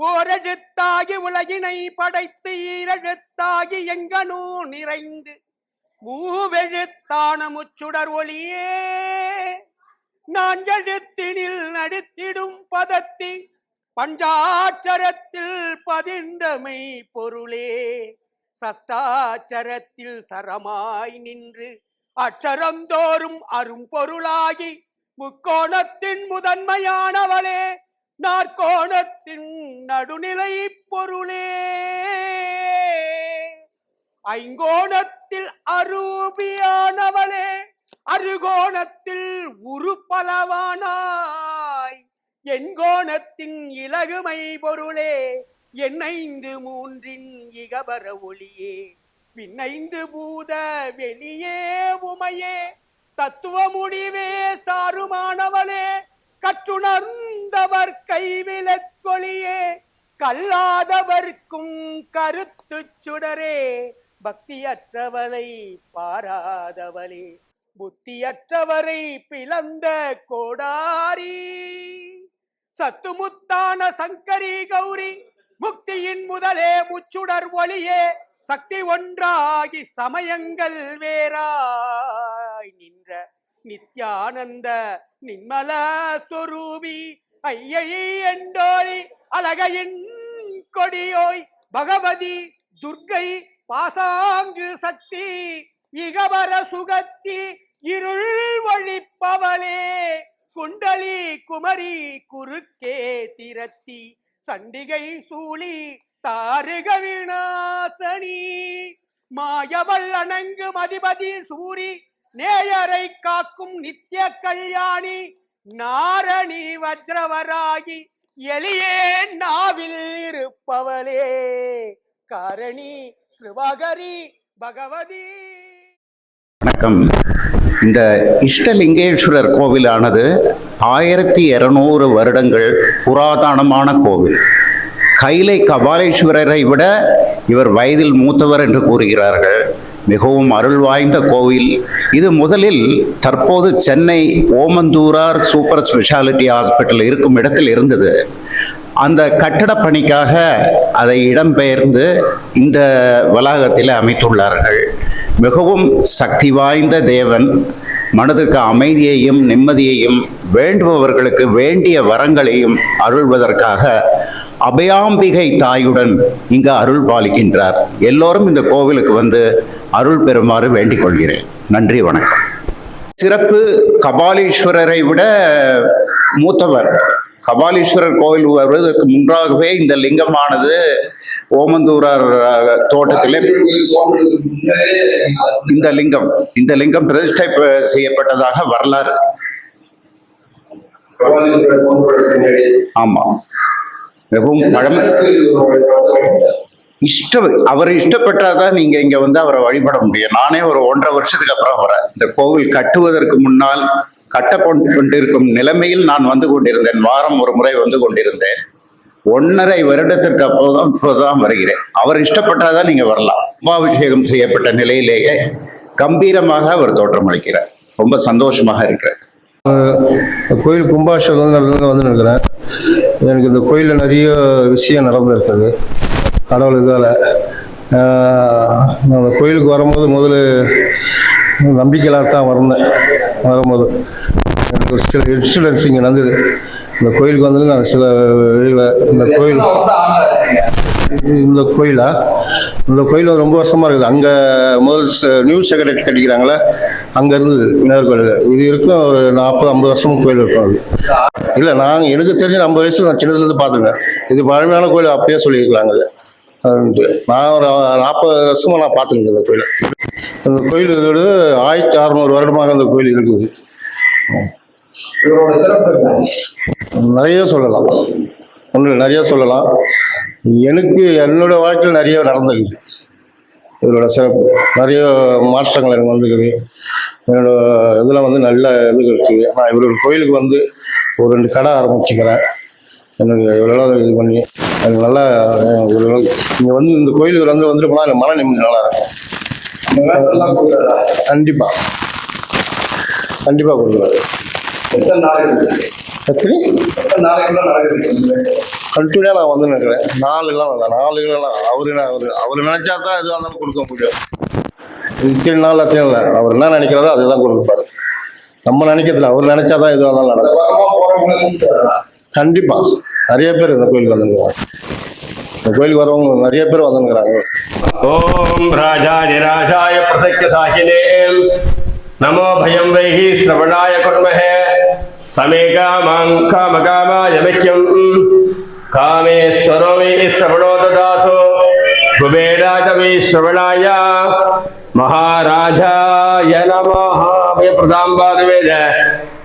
ஓரெழுத்தாகி உலகினை படைத்து ஈரெழுத்தாகி எங்கனூ நிறைந்து மூவெழுத்தான முச்சுடர் ஒளியே. நான் எழுத்தினில் நடித்திடும் பதத்தி பஞ்சாட்சரத்தில் பதிந்தமை பொருளே. சஷ்டாச்சரத்தில் சரமாய் நின்று அச்சரந்தோறும் அரும்பொருளாகி முக்கோணத்தின் முதன்மையானவளே. நாற்கோணத்தின் நடுநிலை பொருளே. ஐங்கோணத்தில் அரூபியானவளே அருகோணத்தில் உருப்பலவானாய். எண்கோணத்தின் இலகுமை பொருளே எண்ணைந்து மூன்றின் இகபர ஒளியே. பின்னைந்து பூத வெளியே உமையே தத்துவ முடிவே சாருமானவளே கற்றுணர்ந்தவர் கைவிலக்கொழியே கல்லாதவர்க்கும் கருத்து சுடரே பக்தியற்றவளை பாராதவளே புத்தியற்றவரை பிளந்த கோடாரி. சத்துமுத்தான சங்கரி கௌரி முக்தியின் முதலே முச்சுடர் ஒளியே சக்தி ஒன்றாகி சமயங்கள் வேறாய் நின்ற நித்யானந்த நின்மல சொரூபி ஐயை எண்டோழி அழகையின் கொடியோய் பகவதி துர்கை பாசாங்கு சக்தி இகவர சுகத்தி இருள் ஒழிப்பவளே குண்டலி குமரி குறுக்கே திரத்தி சண்டிகை சூழி தாருக விநாசனி மாயவள் அணங்கு மதிபதி சூரி நேயரை காக்கும் நித்திய கல்யாணி நாரணி வஜ்ரவராகி எளியே நாவில் இருப்பவளே. காரணி கிருபாகரி பகவதி. வணக்கம். இந்த இஷ்டலிங்கேஸ்வரர் கோவிலானது ஆயிரத்தி இருநூறு வருடங்கள் புராதனமான கோவில். கைலை கபாலீஸ்வரரை விட இவர் வயதில் மூத்தவர் என்று கூறுகிறார்கள். மிகவும் அருள் வாய்ந்த கோவில். இது முதலில் தற்போது Chennai Omandurar super speciality hospital இருக்கும் இடத்தில் இருந்தது. அந்த கட்டட பணிக்காக அதை இடம்பெயர்ந்து இந்த வளாகத்தில் அமைத்துள்ளார்கள். மிகவும் சக்தி வாய்ந்த தேவன் மனதுக்கு அமைதியையும் நிம்மதியையும் வேண்டுபவர்களுக்கு வேண்டிய வரங்களையும் அருள்வதற்காக அபயாம்பிகை தாயுடன் இங்கு அருள் பாலிக்கின்றார் எல்லோரும் இந்த கோவிலுக்கு வந்து அருள் பெறுமாறு வேண்டிக் கொள்கிறேன் நன்றி வணக்கம். சிறப்பு கபாலீஸ்வரரை விட மூத்தவர். கபாலீஸ்வரர் கோவில் வருவதற்கு முன்பாகவே இந்த லிங்கமானது ஓமந்தூரார் தோட்டத்திலே இந்த லிங்கம் இந்த லிங்கம் பிரதிஷ்டை செய்யப்பட்டதாக வரலாறு. ஆமா. மிகவும் பழமை. இஷ்ட அவர் இஷ்டப்பட்டாதான் நீங்க இங்க வந்து அவரை வழிபட முடியும். நானே ஒரு ஒன்றரை வருஷத்துக்கு அப்புறம் வரேன். இந்த கோவில் கட்டுவதற்கு முன்னால் கட்டப்பட்டு கொண்டிருக்கும் நிலைமையில் நான் வந்து கொண்டிருந்தேன். வாரம் ஒரு முறை வந்து கொண்டிருந்தேன். ஒன்றரை வருடத்திற்கு அப்போதான் இப்போதான் வருகிறேன். அவர் இஷ்டப்பட்டாதான் நீங்க வரலாம். கும்பாபிஷேகம் செய்யப்பட்ட நிலையிலேயே கம்பீரமாக அவர் தோற்றமளிக்கிறார் ரொம்ப சந்தோஷமாக இருக்கிறார் இந்த கோயில் கும்பாபிஷேகம் வந்து நடக்கிறேன் வந்து எனக்கு இந்த கோயிலில் நிறைய விஷயம் நடந்திருக்குது. கடவுள் இதால் நான் அந்த கோயிலுக்கு வரும்போது முதல்ல நம்பிக்கையில் தான் வந்தேன் வரும்போது. எனக்கு ஒரு சில இன்சிடென்ட்ஸ் இங்கே நடந்தது. இந்த கோயிலுக்கு வந்து நான் சில வெளியில் இந்த கோயில் இந்த கோயிலா? இந்த கோயில் வந்து ரொம்ப வருஷமாக இருக்குது. அங்கே முதல் நியூ செக்ரட்டரி கட்டிக்கிறாங்களே அங்கே இருந்தது விநாயகர் கோயில் இது இருக்கும் ஒரு நாற்பது ஐம்பது வருஷம் கோயில் இருக்கும் அது. இல்லை நாங்கள் எனக்கு தெரிஞ்ச ஐம்பது வயசில் நான் சின்னதுலேருந்து பார்த்துருக்கேன். இது பழமையான கோயில் அப்பயே சொல்லியிருக்கிறாங்க அது நான் ஒரு நாற்பது வருஷமா நான் பார்த்துருக்கேன் இந்த கோயிலை. இந்த கோயில் இதோட ஆயிரத்தி அறநூறு வருடமாக இந்த கோயில் இருக்குது. நிறைய சொல்லலாம். ஒன்றும் நிறைய சொல்லலாம். எனக்கு என்னோட வாழ்க்கையில் நிறைய நடந்துக்குது இவரோட சிறப்பு. நிறைய மாற்றங்கள் எனக்கு வந்துக்குது என்னோட இதில் வந்து நல்ல இது இருக்குது நான் இவரோட கோயிலுக்கு வந்து ஒரு ரெண்டு கடை ஆரம்பிச்சுக்கிறேன். எனக்கு இவ்வளோ இது பண்ணி எனக்கு நல்லா இங்கே வந்து இந்த கோயிலுக்கு வந்து வந்துட்டு போனால் எனக்கு மன நிம்மதி நல்லா இருக்கும். கண்டிப்பாக கண்டிப்பாக கொடுக்குறாரு. எத்தனை கண்டினியூ நான் வந்து நினைக்கிறேன். நாலுலாம் இல்லை நாலுலாம் அவரு என்ன- அவரு அவர் நினைச்சா தான் எதுவாக இருந்தாலும் கொடுக்க முடியும். இத்தனை நாள் அத்தனை இல்லை. அவர் என்ன நினைக்கிறாரோ அதுதான் கொடுப்பாரு. நம்ம நினைக்கிறதில்ல அவர் நினைச்சா தான் எதுவாக இருந்தாலும் நடக்கும். கண்டிப்பாக நிறைய பேர் இந்த கோயிலுக்கு வந்துருக்குறாங்க இந்த கோயிலுக்கு வரவங்க நிறைய பேர் வந்துருக்குறாங்க. ஓம் ராஜாதி ராஜாய பிரசக்த சாகினே. நமோ பயம் வைகி சிரவணாய குர்மஹே. சமேகா மாங் காம காமாய காமேஸ்வரோ மே சிரவணோ ததாதோ குபேராஜ சிரவணாய மகாராஜாய நமஹா. नमः प्रदाम्बादवेद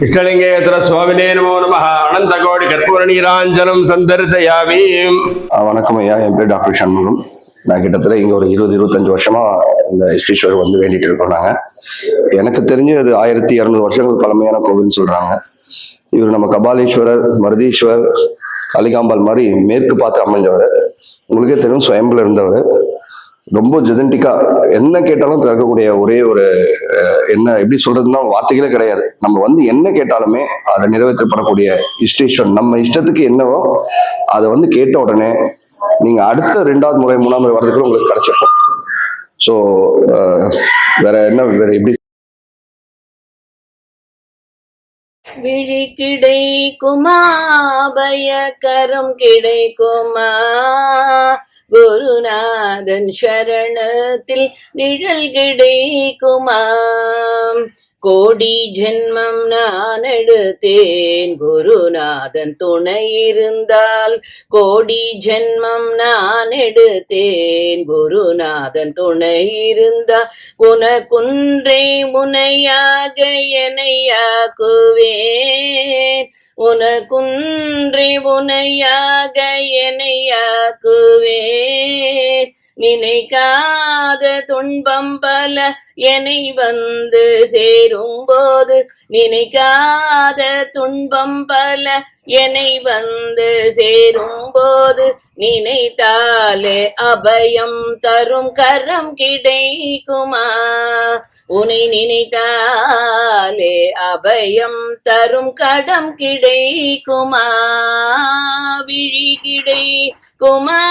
इष्टलिङ्गेतर स्वामिने नमो नमः अनन्तकोटि कर्पूरनीराञ्जनं सन्दर्शयामि ஆ, வணக்கம் ஐயா என் பேர் டாக்டர் சண்முகம் நான் கிட்டத்தட்ட இங்கே ஒரு இருபது இருபத்தஞ்சு வருஷமா இந்த ஸ்ரீஸ்வர் வந்து வேண்டிட்டு இருக்கோம் நாங்கள் எனக்கு தெரிஞ்சு அது ஆயிரத்தி இரநூறு வருஷங்கள் பழமையான கோவில்னு சொல்றாங்க இவர் நம்ம கபாலீஸ்வரர் மருதீஸ்வர் காளிகாம்பாள் மாதிரி மேற்கு பார்த்து அமைஞ்சவர் உங்களுக்கே தெரியும் சுயம்பில் இருந்தவர் ரொம்ப ஜெனட்டிக்கா என்ன கேட்டாலும் திறக்கக்கூடிய ஒரே ஒரு என்ன எப்படி சொல்றதுன்னா வார்த்தைகளே கிடையாது. நம்ம வந்து என்ன கேட்டாலுமே அதை நிறைவேற்றப்படக்கூடிய இஷ்டேஸ்வரன் நம்ம இஷ்டத்துக்கு என்னவோ அதை வந்து கேட்ட உடனே நீங்க அடுத்த ரெண்டாவது முறை மூணாவது முறை வரதுக்குள்ள உங்களுக்கு கிடைச்சிருக்கும். ஸோ வேற என்ன வேற எப்படி விழி கிடைக்குமா? பயக்கரம் கிடைக்குமா? குருநாதன் சரணத்தில் நிழல் கிடைக்குமாம் கோடி ஜென்மம் நான் எடுத்தேன் குருநாதன் துணை இருந்தால். கோடி ஜென்மம் நான் எடுத்தேன் குருநாதன் துணை இருந்தால் உனக்குன்றே முனையாக என்னையாக்குவேன் உனக்குன்றே உனையாக என்னையாக்குவேன் நினைக்காத துன்பம் பல என்னை வந்து சேரும்போது நினைக்காத துன்பம் பல என்னை வந்து சேரும்போது நினைத்தாலே அபயம் தரும் கரம் கிடைக்குமா? உனை நினைத்தாலே அபயம் தரும் கடம் கிடைக்குமா? விழி கிடைக்குமா?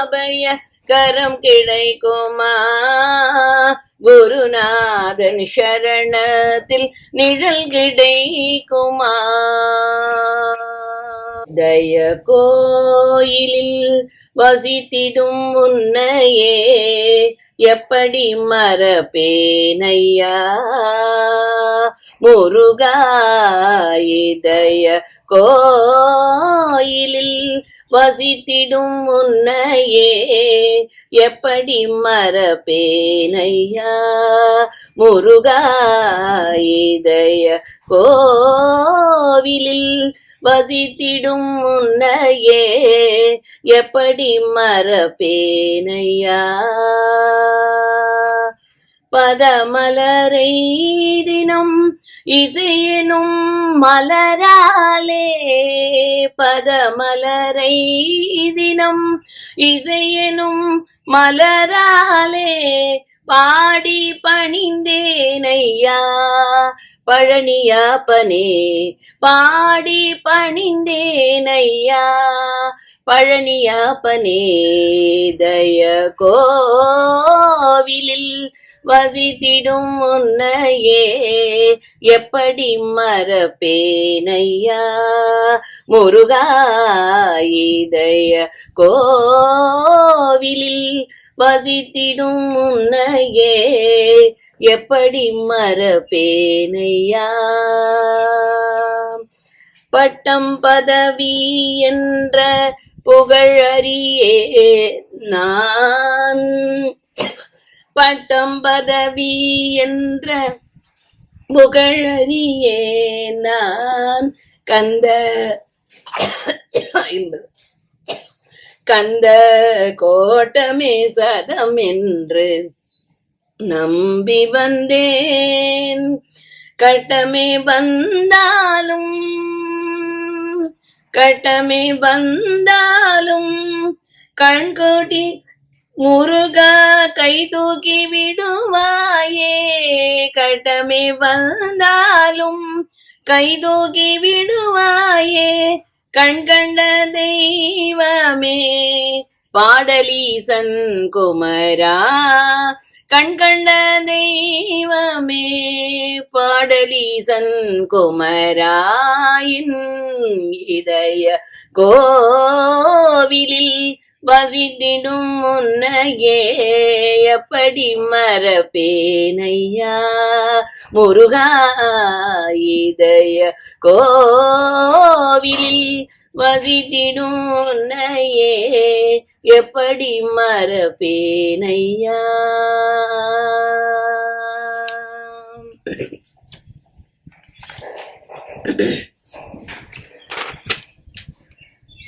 அபய கரம் கிடைக்குமா? குருநாதன் சரணத்தில் நிழல் கிடைக்குமா? தய கோயிலில் வசித்திடும் உன்னையே எப்படி மறப்பேனையா? முருகாயிதய கோயிலில் வசித்திடும் உன்னையே. எப்படி மறப்பேனையா? முருகாயிதய கோவிலில் வசித்திடும் உன்னையே. எப்படி மறப்பேனையா? பதமலரை தினம் இசையினும் மலராலே. பதமலரை தினம் இசையினும் மலராலே. பாடி பணிந்தேனையா பழனியாப்பனே. பாடி பணிந்தேனையா பழனியாப்பனே. தய கோவிலில் வசித்திடும் உன்னையே. எப்படி மறப்பேனையா? முருகாயிதய கோவிலில் வதித்திடும் உன்னையே. எப்படி மறப்பேனையா? பட்டம் பதவி என்ற புகழறியே நான். பட்டம் பதவி என்ற புகழறியே நான் கந்த கந்த கோட்டமே சதம் என்று நம்பி வந்தேன். கட்டமே வந்தாலும் கட்டமே வந்தாலும் கண்கோட்டி முருகா கை தூக்கி விடுவாயே. கட்டமே வந்தாலும் கை தூக்கி விடுவாயே. கண் கண்ட தெய்வமே பாடலீசன் குமரா. கண் கண்ட தெய்வமே பாடலீசன் குமராயின் இதய கோவிலில் வசிட்டிடும் முன்னையே எப்படி மரப்பேனையா முருகா இதய கோவிலில் வசிட்டிடும் உன்னையே எப்படி மரப்பேனையா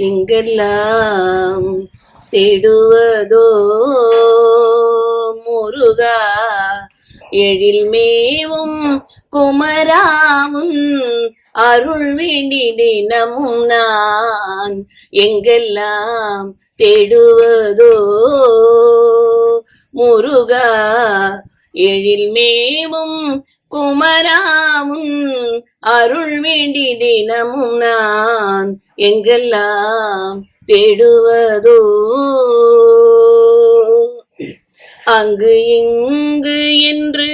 எங்கெல்லாம் தேடுவதோ? முருகா எழில் மேவும் குமராவும் அருள் வேண்டி தினமும் நான் எங்கெல்லாம் தேடுவதோ? முருகா எழில் மேவும் குமராவும் அருள் வேண்டி தினமும் நான் எங்கெல்லாம் பெடுவதோ அங்கு இங்கு என்று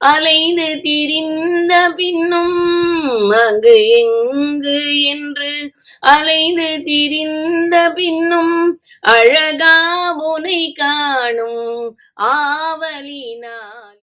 அலைந்து திரிந்த பின்னும் அங்கு எங்கு என்று அலைந்து திரிந்த பின்னும் அழகா உனை காணும் ஆவலினால்.